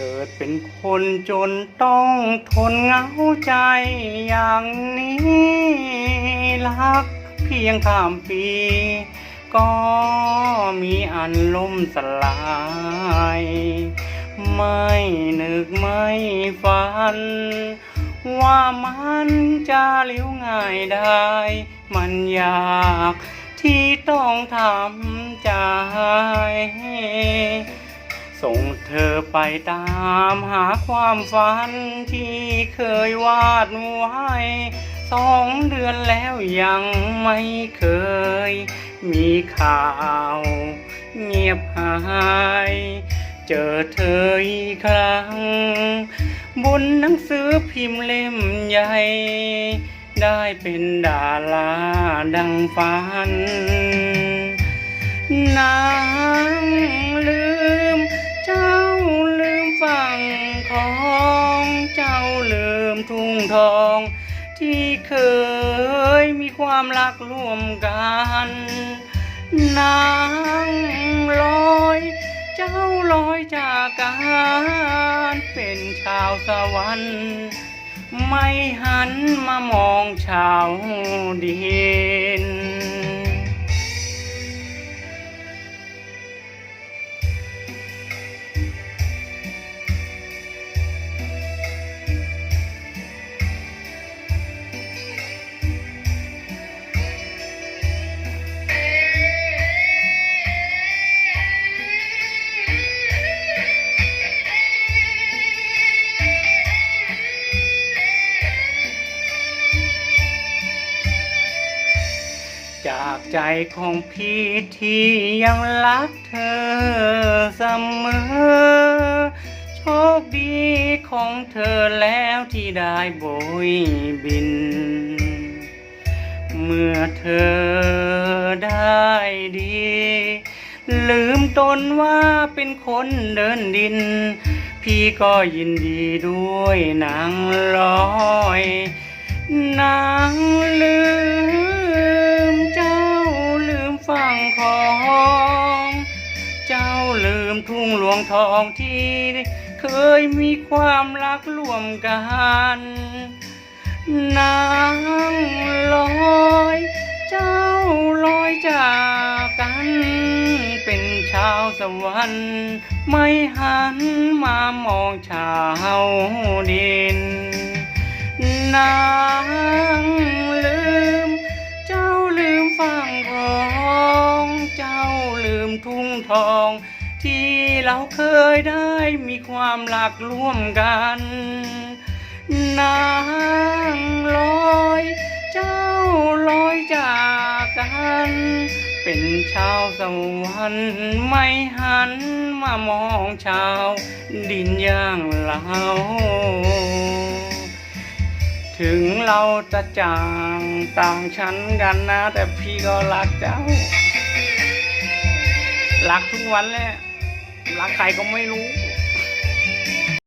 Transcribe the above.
เกิดเป็นคนจนต้องทนเหงาใจอย่างนี้ รักเพียงข้ามปี ก็มีอันล่มสลาย ไม่นึกไม่ฝัน ว่ามันจะเลี้ยวง่ายได้ มันยากที่ต้องทำใจ เธอไปตามหาความฝันที่เคยวาดไว้สองเดือนแล้วยังไม่เคย มีข่าว เงียบหาย เจอเธออีกครั้ง บนหนังสือพิมพ์เล่มใหญ่ ได้เป็นดาราดังฝันนา ลืมทุ่งทอง ที่เคยมีความรักร่วมกัน นางลอย เจ้าลอยจากกันเป็นชาวสวรรค์ไม่หันมามองชาวดิน จากใจของพี่ที่ยังรักเธอเสมอ โชคดีของเธอแล้วที่ได้โบยบิน เมื่อเธอได้ดี ลืมตนว่าเป็นคนเดินดิน พี่ก็ยินดีด้วยนางลอยนาง ลืมทุ่งหลวงทองที่ เคยมีความรักร่วมกันนางลอย เจ้าลอยจากกัน เป็นชาวสวรรค์ไม่หันมามองชาวดิน นางลืม เจ้าลืมฝั่งของ เจ้าลืมทุ่งทอง ที่เราเคยได้มีความรักร่วมกัน นางลอย เจ้าลอยจากกัน เป็นชาวสวรรค์ไม่หันมามองชาว ดินอย่างเราถึงเราจะจางต่างชั้นกันนะ แต่พี่ก็รักเจ้า รักทุกวันแหละ รักใครก็ไม่รู้